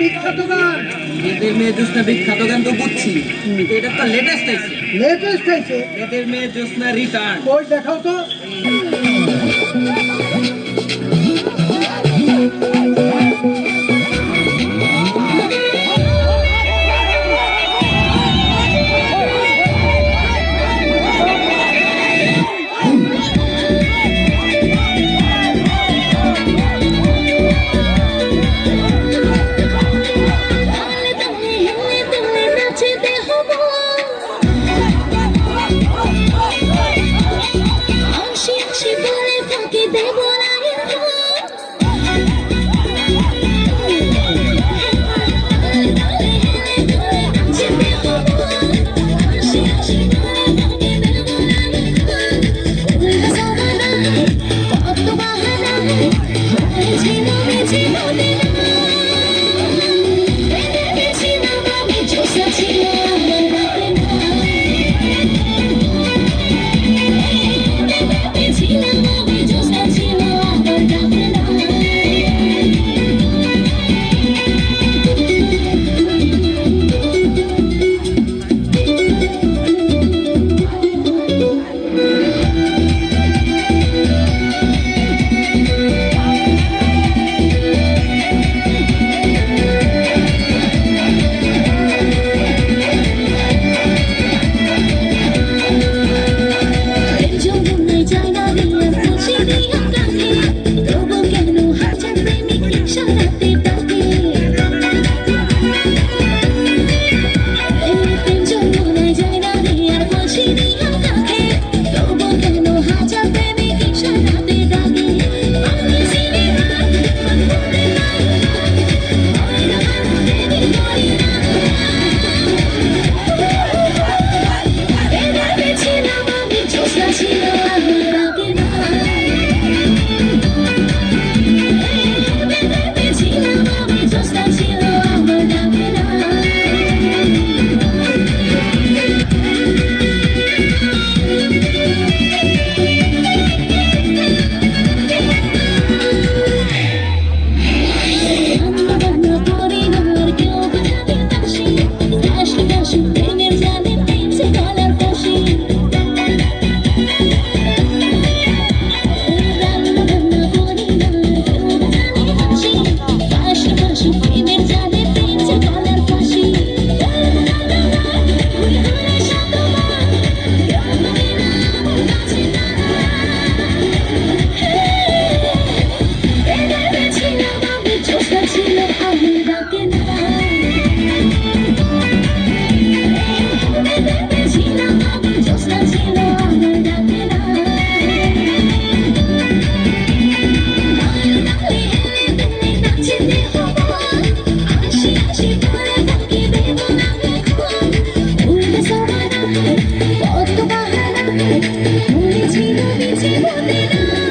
বিখ্যাত গান। এদের মেয়ে জোসনা বিখ্যাত গান তো বুঝছি কিন্তু এটা তো লেটেস্ট আইছে লেটেস্ট আইছে এদের মেয়ে জোসনা রিটার্ন ওই দেখাও তো। జీవన జీవన